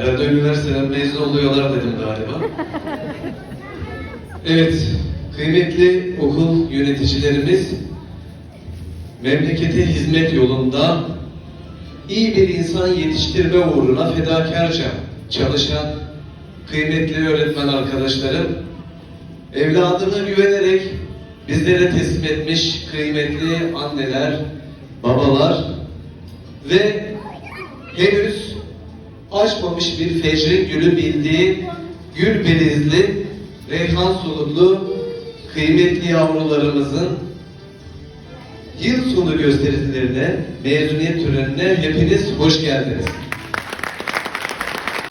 Herhalde üniversiteden mezun oluyorlar dedim galiba. Evet, kıymetli okul yöneticilerimiz memlekete hizmet yolunda iyi bir insan yetiştirme uğruna fedakarca çalışan kıymetli öğretmen arkadaşlarım evladını güvenerek bizlere teslim etmiş kıymetli anneler, babalar ve henüz açmamış bir fecrin gülü bildiği gül belizli, reyhan soluklu kıymetli yavrularımızın yıl sonu gösterilerine, mezuniyet törenine hepiniz hoş geldiniz.